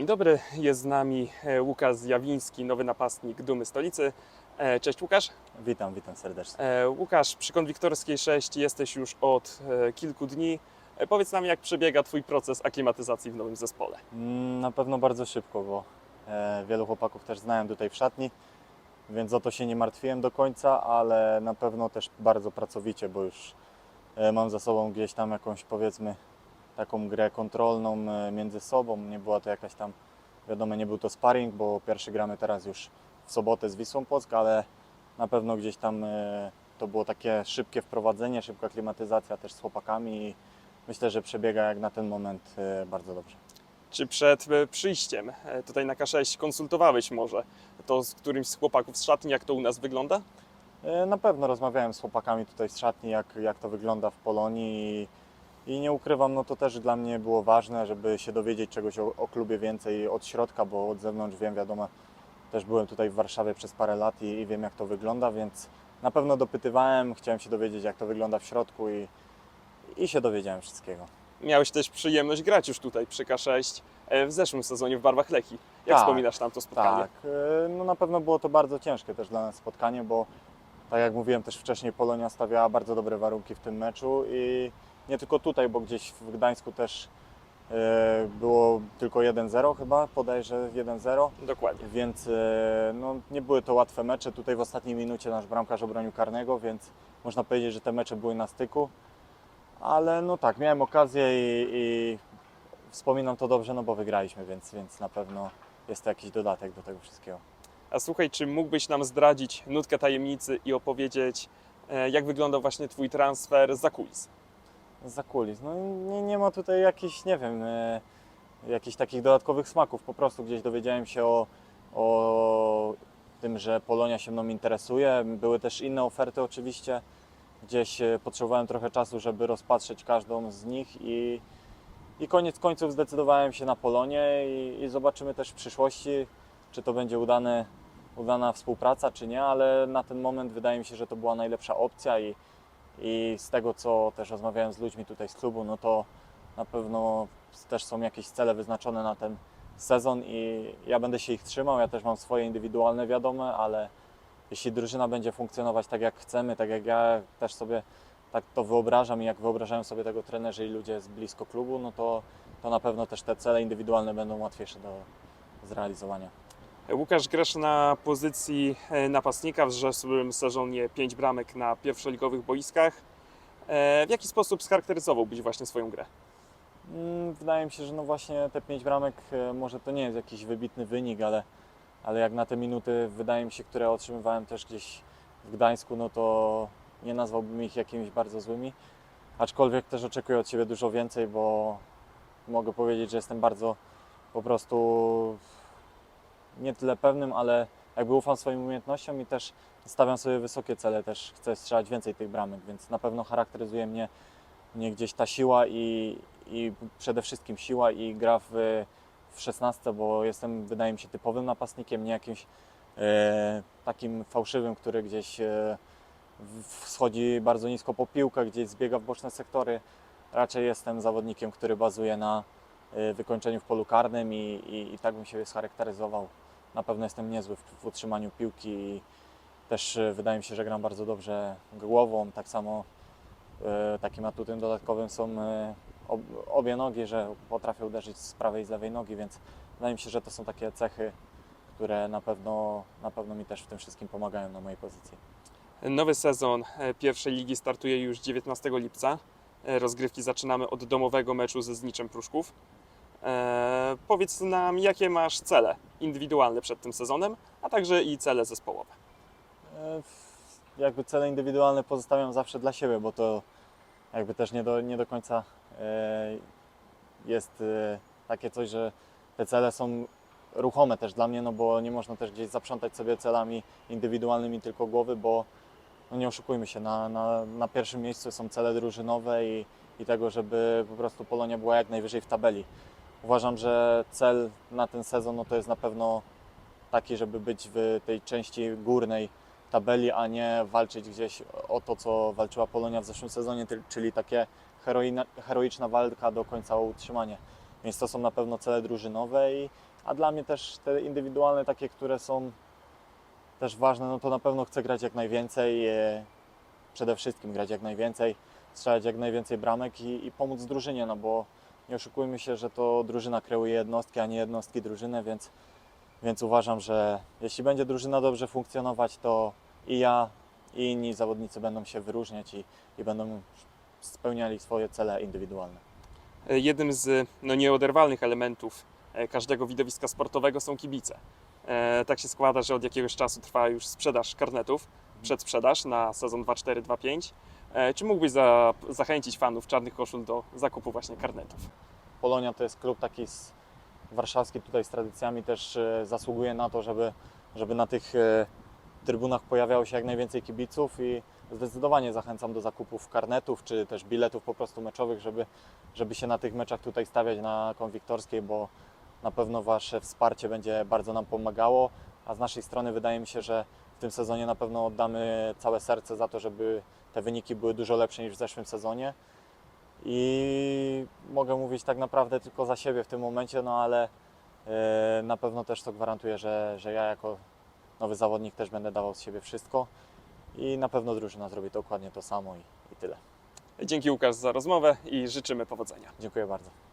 Dzień dobry, jest z nami e, Łukasz Zjawiński, nowy napastnik Dumy Stolicy. E, Cześć Łukasz. Witam, witam serdecznie. E, Łukasz, przy Konwiktorskiej 6 jesteś już od kilku dni. Powiedz nam, jak przebiega Twój proces aklimatyzacji w nowym zespole. Mm, Na pewno bardzo szybko, bo wielu chłopaków też znałem tutaj w szatni, więc o to się nie martwiłem do końca, ale na pewno też bardzo pracowicie, bo już mam za sobą gdzieś tam jakąś powiedzmy taką grę kontrolną e, między sobą. Nie była to jakaś tam, wiadomo, nie był to sparring, bo pierwszy gramy teraz już w sobotę z Wisłą Płock, ale na pewno gdzieś tam e, to było takie szybkie wprowadzenie, szybka klimatyzacja też z chłopakami i myślę, że przebiega jak na ten moment e, bardzo dobrze. Czy przed przyjściem tutaj na K6 konsultowałeś może to z którymś z chłopaków z szatni, jak to u nas wygląda? Na pewno rozmawiałem z chłopakami tutaj z szatni, jak, jak to wygląda w Polonii i, nie ukrywam, no to też dla mnie było ważne, żeby się dowiedzieć czegoś o, o klubie więcej od środka, bo od zewnątrz wiem, wiadomo, też byłem tutaj w Warszawie przez parę lat i, i wiem jak to wygląda, więc na pewno dopytywałem, chciałem się dowiedzieć jak to wygląda w środku i, i się dowiedziałem wszystkiego. Miałeś też przyjemność grać już tutaj przy K6 e, w zeszłym sezonie w barwach Lechii. Jak Tak, wspominasz tam to spotkanie? Tak, e, no na pewno było to bardzo ciężkie też dla nas spotkanie, bo tak jak mówiłem też wcześniej, Polonia stawiała bardzo dobre warunki w tym meczu i nie tylko tutaj, bo gdzieś w Gdańsku też e, było tylko 1-0 chyba, podejrzę 1-0, Dokładnie. więc e, no, nie były to łatwe mecze. Tutaj w ostatniej minucie nasz bramkarz obronił karnego, więc można powiedzieć, że te mecze były na styku. Ale no tak, miałem okazję i, i wspominam to dobrze, no bo wygraliśmy, więc, więc na pewno jest to jakiś dodatek do tego wszystkiego. A słuchaj, czy mógłbyś nam zdradzić nutkę tajemnicy i opowiedzieć, e, jak wyglądał właśnie Twój transfer za kulis? Za kulis. No nie, nie ma tutaj jakichś, nie wiem, e, jakichś takich dodatkowych smaków. Po prostu gdzieś dowiedziałem się o, o tym, że Polonia się mną interesuje. Były też inne oferty oczywiście. Gdzieś e, potrzebowałem trochę czasu, żeby rozpatrzeć każdą z nich i, i koniec końców zdecydowałem się na Polonię i, i zobaczymy też w przyszłości, czy to będzie udane, udana współpraca, czy nie, ale na ten moment wydaje mi się, że to była najlepsza opcja i, i z tego, co też rozmawiałem z ludźmi tutaj z klubu, no to na pewno też są jakieś cele wyznaczone na ten sezon i ja będę się ich trzymał. Ja też mam swoje indywidualne wiadome, ale jeśli drużyna będzie funkcjonować tak jak chcemy, tak jak ja też sobie tak to wyobrażam i jak wyobrażają sobie tego trenerzy i ludzie z blisko klubu, no to, to na pewno też te cele indywidualne będą łatwiejsze do zrealizowania. Łukasz grasz na pozycji e, napastnika w sezonie 5 bramek na pierwszoligowych boiskach. E, W jaki sposób scharakteryzowałbyś właśnie swoją grę? Mm, Wydaje mi się, że no właśnie te 5 bramek e, może to nie jest jakiś wybitny wynik, ale, ale jak na te minuty wydaje mi się, które otrzymywałem też gdzieś w Gdańsku, no to nie nazwałbym ich jakimiś bardzo złymi. Aczkolwiek też oczekuję od siebie dużo więcej, bo mogę powiedzieć, że jestem bardzo po prostu nie tyle pewnym, ale jakby ufam swoim umiejętnościom i też stawiam sobie wysokie cele, też chcę strzelać więcej tych bramek, więc na pewno charakteryzuje mnie, mnie gdzieś ta siła i, i przede wszystkim siła i gra w, w 16, bo jestem, wydaje mi się, typowym napastnikiem, nie jakimś e, takim fałszywym, który gdzieś e, schodzi bardzo nisko po piłkę, gdzieś zbiega w boczne sektory. Raczej jestem zawodnikiem, który bazuje na wykończeniu w polu karnym i, i, i tak bym się scharakteryzował. Na pewno jestem niezły w, w utrzymaniu piłki i też e, wydaje mi się, że gram bardzo dobrze głową. Tak samo e, takim atutem dodatkowym są ob, obie nogi, że potrafię uderzyć z prawej i z lewej nogi, więc wydaje mi się, że to są takie cechy, które na pewno, na pewno mi też w tym wszystkim pomagają na mojej pozycji. Nowy sezon e, pierwszej ligi startuje już 19 lipca. E, Rozgrywki zaczynamy od domowego meczu ze Zniczem Pruszków. E, powiedz nam, jakie masz cele indywidualne przed tym sezonem, a także i cele zespołowe. E, Jakby cele indywidualne pozostawiam zawsze dla siebie, bo to jakby też nie do, nie do końca e, jest takie coś, że te cele są ruchome też dla mnie, no bo nie można też gdzieś zaprzątać sobie celami indywidualnymi tylko głowy, bo no nie oszukujmy się, na, na, na pierwszym miejscu są cele drużynowe i, i tego, żeby po prostu Polonia była jak najwyżej w tabeli. Uważam, że cel na ten sezon no to jest na pewno taki, żeby być w tej części górnej tabeli, a nie walczyć gdzieś o to, co walczyła Polonia w zeszłym sezonie, czyli takie heroina, heroiczna walka do końca o utrzymanie. Więc to są na pewno cele drużynowe i A dla mnie też te indywidualne, takie, które są też ważne, no to na pewno chcę grać jak najwięcej. e, Przede wszystkim grać jak najwięcej, strzelać jak najwięcej bramek i, i pomóc drużynie, no bo nie oszukujmy się, że to drużyna kreuje jednostki, a nie jednostki drużynę, więc, więc uważam, że jeśli będzie drużyna dobrze funkcjonować, to i ja, i inni zawodnicy będą się wyróżniać i, i będą spełniali swoje cele indywidualne. E, Jednym z no, nieoderwalnych elementów e, każdego widowiska sportowego są kibice. E, Tak się składa, że od jakiegoś czasu trwa już sprzedaż karnetów, przedsprzedaż na sezon 2-4-2-5. E, Czy mógłbyś za, zachęcić fanów czarnych koszul do zakupu właśnie karnetów? Polonia to jest klub taki z, warszawski tutaj z tradycjami też e, zasługuje na to, żeby, żeby na tych e, trybunach pojawiało się jak najwięcej kibiców i zdecydowanie zachęcam do zakupów karnetów czy też biletów po prostu meczowych, żeby, żeby się na tych meczach tutaj stawiać na konwiktorskiej, bo na pewno Wasze wsparcie będzie bardzo nam pomagało, a z naszej strony wydaje mi się, że w tym sezonie na pewno oddamy całe serce za to, żeby te wyniki były dużo lepsze niż w zeszłym sezonie. I mogę mówić tak naprawdę tylko za siebie w tym momencie, no ale e, na pewno też to gwarantuję, że, że ja jako nowy zawodnik też będę dawał z siebie wszystko i na pewno drużyna zrobi dokładnie to samo i, i tyle. Dzięki Łukasz za rozmowę i życzymy powodzenia. Dziękuję bardzo.